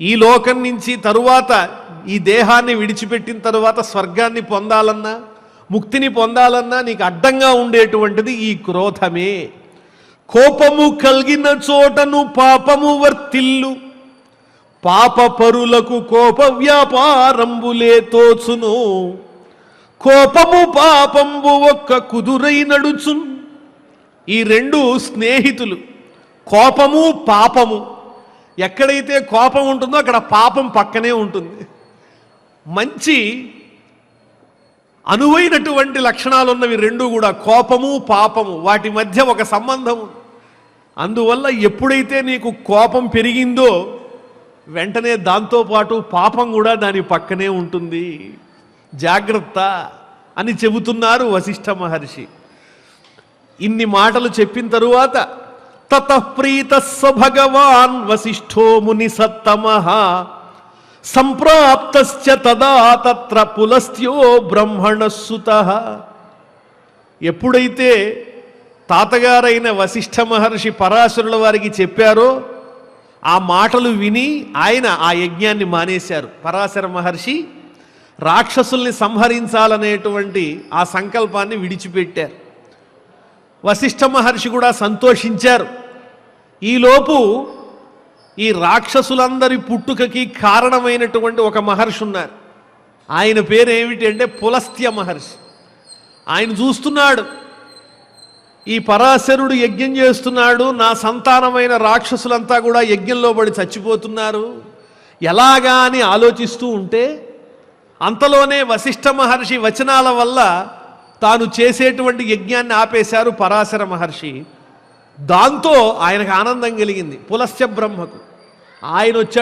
ఈ లోకం నుంచి తరువాత ఈ దేహాన్ని విడిచిపెట్టిన తరువాత స్వర్గాన్ని పొందాలన్నా ముక్తిని పొందాలన్నా నీకు అడ్డంగా ఉండేటువంటిది ఈ క్రోధమే. కోపము కలిగిన చోటను పాపము వర్తిల్లు. పాప పరులకు కోప వ్యాపారంబులే తోచును. కోపము పాపంబు ఒక్క కుదురై నడుచును. ఈ రెండు స్నేహితులు కోపము పాపము. ఎక్కడైతే కోపం ఉంటుందో అక్కడ పాపం పక్కనే ఉంటుంది. మంచి అనువైనటువంటి లక్షణాలు ఉన్నవి రెండు కూడా కోపము పాపము వాటి మధ్య ఒక సంబంధం అందువల్ల ఎప్పుడైతే నీకు కోపం పెరిగిందో వెంటనే దాంతోపాటు పాపం కూడా దాని పక్కనే ఉంటుంది. జాగ్రత్త అని చెబుతున్నారు వశిష్ఠ మహర్షి. ఇన్ని మాటలు చెప్పిన తరువాత తతఃప్రీత భగవాన్ వశిష్ఠో ముని సత్తమ సంప్రాప్తశ్చ తదా తత్ర పులస్త్యో బ్రహ్మణస్సుత ఎప్పుడైతే తాతగారైన వశిష్ఠ మహర్షి పరాశరుల వారికి చెప్పారో ఆ మాటలు విని ఆయన ఆ యజ్ఞాన్ని మానేశారు. పరాశర మహర్షి రాక్షసుల్ని సంహరించాలనేటువంటి ఆ సంకల్పాన్ని విడిచిపెట్టారు. వశిష్ఠ మహర్షి కూడా సంతోషించారు. ఈలోపు ఈ రాక్షసులందరి పుట్టుకకి కారణమైనటువంటి ఒక మహర్షి ఉన్నారు. ఆయన పేరు ఏమిటి అంటే పులస్త్య మహర్షి. ఆయన చూస్తున్నాడు ఈ పరాశరుడు యజ్ఞం చేస్తున్నాడు నా సంతానమైన రాక్షసులంతా కూడా యజ్ఞంలో పడి చచ్చిపోతున్నారు. ఎలాగా అని ఆలోచిస్తూ ఉంటే అంతలోనే వశిష్ఠ మహర్షి వచనాల వల్ల తాను చేసేటువంటి యజ్ఞాన్ని ఆపేశారు పరాశర మహర్షి. దాంతో ఆయనకు ఆనందం కలిగింది. పులస్య బ్రహ్మకు. ఆయన వచ్చాడు